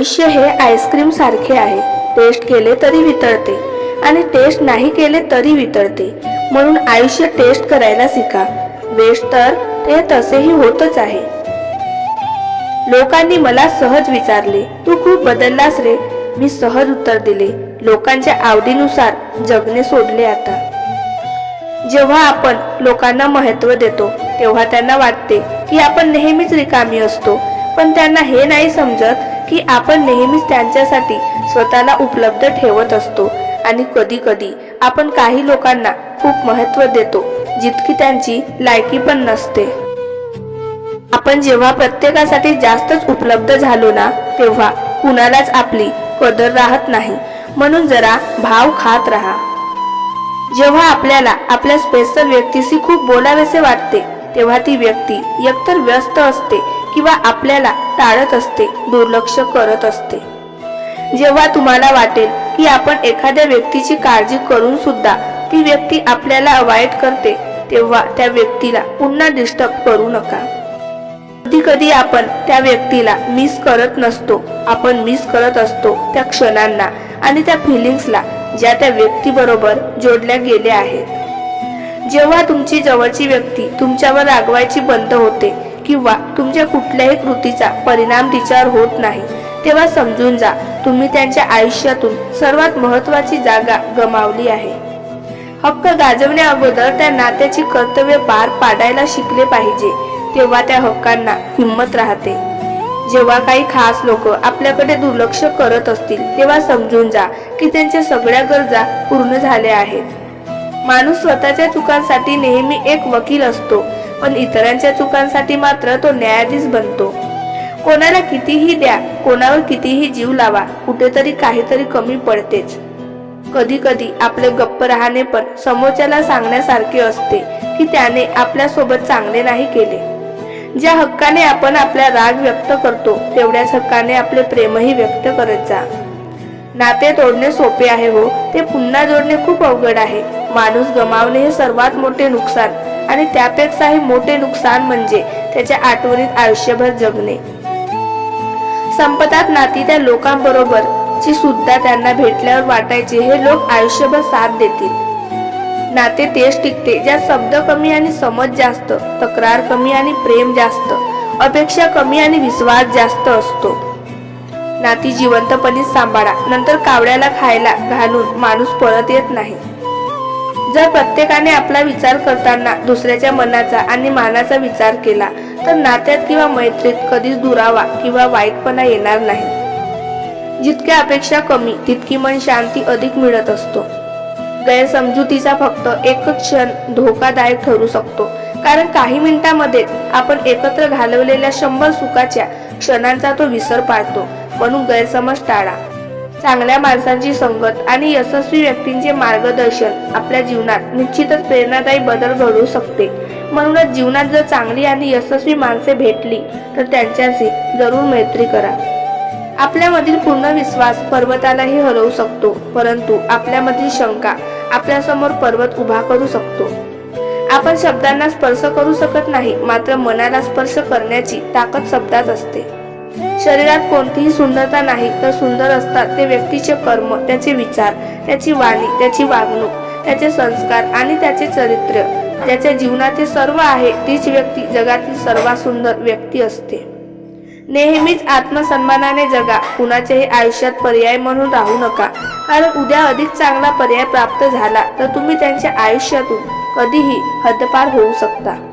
आयुष्य हे आईस्क्रीम सारखे आहे. टेस्ट केले तरी वितळते. आणि टेस्ट नाही केले तरी वितळते. म्हणून आयुष्य टेस्ट करायला शिका. वेस्ट तर ते तसेही होतच आहे. लोकांनी मला सहज विचारले तू खूप बदललास रे. मी सहज उत्तर दिले लोकांच्या आवडीनुसार जगणे सोडले आता. जेव्हा आपण लोकांना महत्त्व देतो तेव्हा त्यांना वाटते की आपण नेहमीच रिकामी असतो. पण त्यांना हे नाही समजत की आपण नेहमीच त्यांच्यासाठी स्वतःला उपलब्ध ठेवत असतो. आणि कधी कधी आपण काही लोकांना खूप महत्त्व देतो जितकी त्यांची लायकी पण नसते. आपण जेव्हा प्रत्येकासाठी जास्तच उपलब्ध झालो ना तेव्हा कुणालाच आपली कदर राहत नाही. म्हणून जरा भाव खात राहा. जेव्हा आपल्याला आपल्या स्पेशल व्यक्तीशी खूप बोलावेसे वाटते तेव्हा ती व्यक्ती एकतर व्यस्त असते किंवा आपल्याला टाळत असते दुर्लक्ष करत असते. जेव्हा तुम्हाला वाटेल की आपण एखाद्या व्यक्तीची काळजी करून सुद्धा ती व्यक्ती आपल्याला अवॉइड करते तेव्हा त्या व्यक्तीला पुन्हा डिस्टर्ब करू नका. कधी कधी आपण त्या व्यक्तीला मिस करत नसतो आपण मिस करत असतो त्या क्षणांना आणि त्या फिलिंग्सला ज्या त्या व्यक्तीबरोबर जोडल्या गेल्या आहेत. जेव्हा तुमची जवळची व्यक्ती तुमच्यावर रागवायची बंद होते किंवा तुमच्या कुठल्याही कृतीचा परिणाम तिच्यावर होत नाही. तेव्हा समजून जा तुम्ही त्यांच्या आयुष्यातून सर्वात महत्वाची जागा गमावली आहे. हक्क गाजवण्या अगोदर त्या नात्याची कर्तव्य पार पाडायला शिकले पाहिजे तेव्हा त्या हक्कांना किंमत राहते. जेव्हा काही खास लोक आपल्याकडे दुर्लक्ष करत असतील तेव्हा समजून जा की त्यांच्या सगळ्या गरजा पूर्ण झाल्या आहेत. माणूस स्वतःच्या चुकांसाठी नेहमी एक वकील असतो. पण इतरांच्या चुकांसाठी मात्र तो न्यायाधीश बनतो. कोणाला कितीही द्या कोणावर कितीही जीव लावा कुठेतरी काहीतरी कमी पडतेच. कधी कधी आपले गप्प राहणे पण समोरच्याला सांगण्यासारखे असते की त्याने आपल्यासोबत चांगले नाही केले. ज्या हक्काने आपण आपला राग व्यक्त करतो तेवढ्याच हक्काने आपले प्रेमही व्यक्त करत जा. नाते तोडणे सोपे आहे हो ते पुन्हा जोडणे खूप अवघड आहे. माणूस गमावणे हे सर्वात मोठे नुकसान. आणि त्यापेक्षाही मोठे नुकसान म्हणजे त्याच्या आठवणीत आयुष्यभर जगणे. संपतात नाती त्या लोकांबरोबर ची सुद्धा त्यांना भेटल्यावर वाटायचे हे लोक आयुष्यभर साथ देतील. नाते तेच टिकते ज्यात शब्द कमी आणि समज जास्त तक्रार कमी आणि प्रेम जास्त अपेक्षा कमी आणि विश्वास जास्त असतो. नाती जिवंतपणे सांभाळा नंतर कावड्याला खायला घालून माणूस परत येत नाही. जर प्रत्येकाने आपला विचार करताना दुसऱ्याच्या मनाचा आणि मानाचा विचार केला तर नात्यात किंवा मैत्रीत कधीच दुरावा किंवा वाईटपणा येणार नाही. जितक्या अपेक्षा कमी तितकी मन शांती अधिक मिळत असतो. गैरसमजुतीचा फक्त एक क्षण धोकादायक ठरू शकतो. कारण काही मिनिटांमध्ये आपण एकत्र घालवलेल्या शंभर सुखाच्या क्षणांचा तो विसर पाळतो म्हणून गैरसमज टाळा. चांगल्या माणसांची संगत आणि यशस्वी व्यक्तींचे मार्गदर्शन आपल्या जीवनात निश्चितच प्रेरणादायी बदल घडवू शकते. म्हणूनच जीवनात जर चांगली आणि यशस्वी माणसे भेटली तर त्यांच्याशी जरूर मैत्री करा. आपल्यामधील पूर्ण विश्वास पर्वतालाही हलवू शकतो परंतु आपल्यामधील शंका आपल्यासमोर पर्वत उभा करू शकतो. आपण शब्दांना स्पर्श करू शकत नाही मात्र मनाला स्पर्श करण्याची ताकद शब्दात असते. शरीरात कोणतीही सुंदरता नाही तर सुंदर असतात ते व्यक्तीचे कर्म त्याचे विचार त्याची वाणी त्याची वागणूक त्याचे संस्कार आणि त्याचे चरित्र. त्याच्या जीवनाचे सर्व आहे तीच व्यक्ती जगातील सर्वात सुंदर व्यक्ती असते. नेहमीच आत्मसन्मानाने जगा कुणाच्याही आयुष्यात पर्याय म्हणून राहू नका. कारण उद्या अधिक चांगला पर्याय प्राप्त झाला तर तुम्ही त्यांच्या आयुष्यातून कधीही हद्दपार होऊ शकता.